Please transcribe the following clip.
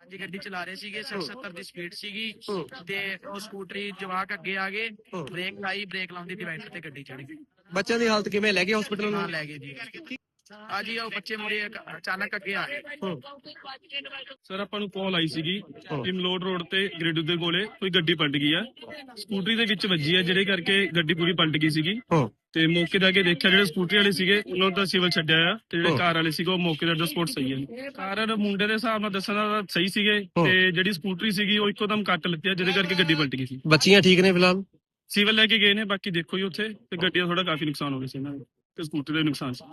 ਹਾਂਜੀ ਗੱਡੀ ਚਲਾ ਰਹੇ ਸੀਗੇ 70 ਦੀ ਸਪੀਡ ਸੀਗੀ ਤੇ ਉਹ ਸਕੂਟਰੀ ਜਵਾਕ ਅੱਗੇ ਆ ਗਏ ਬ੍ਰੇਕ ਲਾਈ ਬ੍ਰੇਕ ਲਾਉਂਦੀ ਡਿਵਾਈਡਰ ਤੇ ਗੱਡੀ ਚੜ ਗਈ ਬੱਚਿਆਂ ਦੀ ਹਾਲਤ ਕਿਵੇਂ? ਲੈ ਗਏ ਹਸਪੀਟਲ ਨਾਲ ਨੂੰ ਲੈ ਗਏ ਜੀ। ਆ ਜੀ ਉਹ ਬੱਚੇ ਮੁਰੇ ਅਚਾਨਕ ਅੱਗੇ ਆ ਗਏ। ਸਰ ਆਪਾਂ ਨੂੰ ਕਾਲ ਆਈ ਸੀਗੀ ਇਮਲੋਡ ਰੋਡ ਤੇ ਗ੍ਰਿਡ ਦੇ ਕੋਲੇ ਕੋਈ ਗੱਡੀ ਪਲਟ ਗਈ ਆ। ਸਕੂਟਰੀ ਦੇ ਵਿੱਚ ਵੱਜੀ ਆ ਜਿਹੜੇ ਕਰਕੇ ਗੱਡੀ ਪੂਰੀ ਪਲਟ ਗਈ ਸੀਗੀ। ਤੇ ਮੌਕੇ ਤੇ ਆ ਕੇ ਦੇਖਿਆ ਜਿਹੜੇ ਸਕੂਟਰੀ ਵਾਲੇ ਸੀਗੇ ਉਹਨਾਂ ਤਾਂ ਸਿਵਲ ਛੱਡਿਆ ਆ ਤੇ ਜਿਹੜੇ ਕਾਰ ਵਾਲੇ ਸੀਗੇ ਉਹ ਮੌਕੇ ਤੇ ਸਪੋਰਟ ਸਹੀ ਹੈ ਕਾਰ ਮੁੰਡੇ ਦੇ ਹਿਸਾਬ ਨਾਲ ਦੱਸਣ ਦਾ ਸਹੀ ਸੀਗੇ ਤੇ ਜਿਹੜੀ ਸਕੂਟਰੀ ਸੀਗੀ ਉਹ ਇੱਕੋਦਮ ਕੱਟ ਲੱਤੀ ਆ ਜਿਹਦੇ ਕਰਕੇ ਗੱਡੀ ਪਲਟ ਗਈ ਸੀ। ਬੱਚੀਆਂ ਠੀਕ ਨੇ ਫਿਲਹਾਲ? ਸਿਵਲ ਲੈ ਕੇ ਗਏ ਨੇ ਬਾਕੀ ਦੇਖੋ ਜੀ ਉੱਥੇ ਤੇ ਗੱਡੀ ਦਾ ਥੋੜਾ ਕਾਫੀ ਨੁਕਸਾਨ ਹੋ ਗਿਆ ਸੀ ਇਹਨਾਂ ਦਾ ਤੇ ਸਕੂਟਰੀ ਦਾ ਨੁਕਸਾਨ ਸੀ।